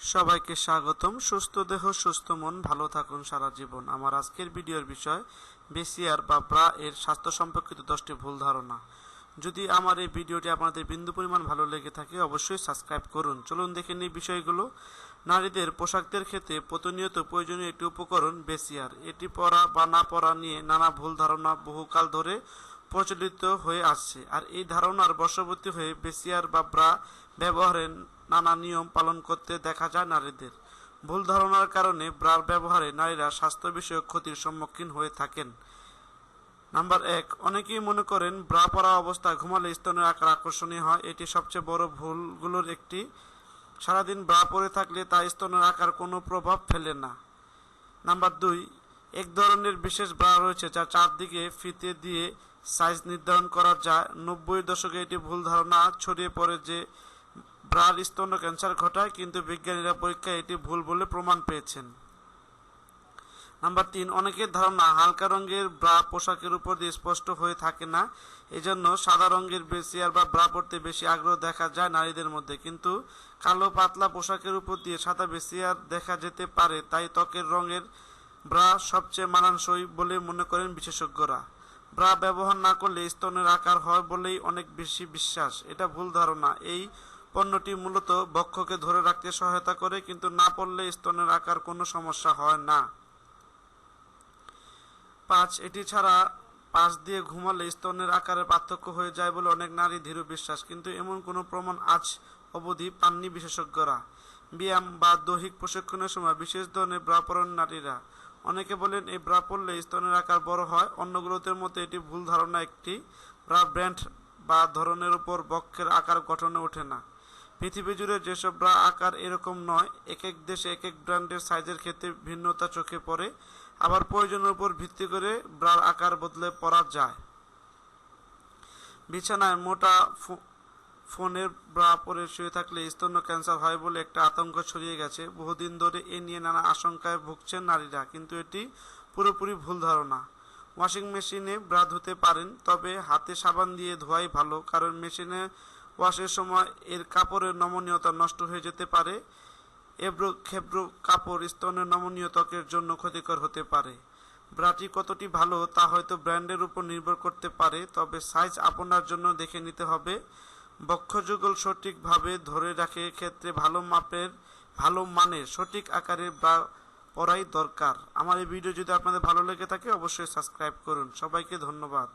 সবাইকে স্বাগতম। সুস্থ দেহ, সুস্থ মন, ভালো থাকুন সারা জীবন। আমার আজকের ভিডিওর বিষয় বেসিয়ার বা ব্রা এর স্বাস্থ্য সম্পর্কিত দশটি ভুল ধারণা। যদি আমার এই ভিডিওটি আপনাদের বিন্দু পরিমাণ ভালো লেগে থাকে, অবশ্যই সাবস্ক্রাইব করুন। চলুন দেখে নিই বিষয়গুলো। নারীদের পোশাকদের ক্ষেত্রে প্রতিনিয়ত প্রয়োজনীয় একটি উপকরণ বেসিয়ার এটি পরা বা না পরা নিয়ে নানা ভুল ধারণা বহুকাল ধরে প্রচলিত হয়ে আসছে। আর এই ধারণার বশবর্তী হয়ে বেসিয়ার বা ব্রা ব্যবহারের নানা নিয়ম পালন করতে দেখা যায় নারীদের। ভুল ধারণার কারণে ব্রার ব্যবহারে নারীরা স্বাস্থ্য বিষয়ক ক্ষতির সম্মুখীন হয়ে থাকেন। নাম্বার এক, অনেকেই মনে করেন ব্রা পরা অবস্থায় ঘুমালে স্তনের আকার আকর্ষণীয় হয়। এটি সবচেয়ে বড় ভুলগুলোর একটি। সারাদিন ব্রা পরে থাকলে তা স্তনের আকার কোনো প্রভাব ফেলে না। নাম্বার দুই, এক ধরনের বিশেষ ব্রা রয়েছে যা চারদিকে ফিতে দিয়ে সাইজ নির্ধারণ করা যায়। নব্বই দশকে এটি ভুল ধারণা ছড়িয়ে পড়ে যে ব্রার স্তন্য ক্যান্সার ঘটায়, কিন্তু বিজ্ঞানীরা পরীক্ষায় এটি ভুল বলে প্রমাণ পেয়েছেন। নাম্বার তিন, অনেকের ধারণা হালকা রঙের ব্রা পোশাকের উপর দিয়ে স্পষ্ট হয়ে থাকে না। এজন্য সাদা রঙের বেসিয়ার বা ব্রা পরতে বেশি আগ্রহ দেখা যায় নারীদের মধ্যে। কিন্তু কালো পাতলা পোশাকের উপর দিয়ে সাদা বেসিয়ার দেখা যেতে পারে, তাই ত্বকের রঙের ব্রা সবচেয়ে মানানসই বলে মনে করেন বিশেষজ্ঞরা। ব্রা ব্যবহার না করলে স্তনের আকার হয় বলেই অনেক বেশি বিশ্বাস। এটা ভুল ধারণা। এই পণ্যটি মূলত বক্ষকে ধরে রাখতে সহায়তা করে, কিন্তু না পড়লে স্তনের আকার কোনো সমস্যা হয় না। পাঁচ, এটি ছাড়া পাশ দিয়ে ঘুমালে স্তনের আকারের পার্থক্য হয়ে যায় বলে অনেক নারী দৃঢ় বিশ্বাস, কিন্তু এমন কোনো প্রমাণ আজ অবধি পাননি বিশেষজ্ঞরা। ব্যায়াম বা দৈহিক প্রশিক্ষণের সময় বিশেষ ধরনের ব্রা পরন নারীরা। অনেকে বলেন, এই ব্রা পরলে স্তনের আকার বড় হয়। অন্যগুলোদের মতো এটি ভুল ধারণা একটি ব্রা ব্র্যান্ড বা ধরনের উপর বক্ষের আকার গঠনে ওঠে না। পৃথিবী জুড়ে যেসব ব্রা আকার এরকম নয় এক এক দেশে এক এক ব্র্যান্ডের সাইজের ক্ষেত্রে ভিন্নতা চোখে পড়ে, আবার প্রয়োজনের উপর ভিত্তি করে ব্রার আকার বদলে পরা যায়। বিছানায় মোটা ফোনের ব্রা পরে শুয়ে থাকলে স্তন্য ক্যান্সার হয় বলে একটা আতঙ্ক ছড়িয়ে গেছে। বহুদিন ধরে এ নিয়ে নানা আশঙ্কায় ভুগছেন নারীরা, কিন্তু এটি পুরোপুরি ভুল ধারণা। ওয়াশিং মেশিনে ব্রা ধুতে পারেন, তবে হাতে সাবান দিয়ে ধোয়াই ভালো, কারণ মেশিনে ওয়াশের সময় এর কাপড়ের নমনীয়তা নষ্ট হয়ে যেতে পারে। এব্রো খেব্রো কাপড় স্তনের নমনীয় ত্বকের জন্য ক্ষতিকর হতে পারে। ব্রাটি কতটি ভালো তা হয়তো ব্র্যান্ডের উপর নির্ভর করতে পারে, তবে সাইজ আপনার জন্য দেখে নিতে হবে। বক্ষযুগল সঠিকভাবে ধরে রাখে ক্ষেত্রে ভালো মাপের, ভালো মানের, সঠিক আকারের ব্রা পরাই দরকার। আমার এই ভিডিও যদি আপনাদের ভালো লেগে থাকে, অবশ্যই সাবস্ক্রাইব করুন। সবাইকে ধন্যবাদ।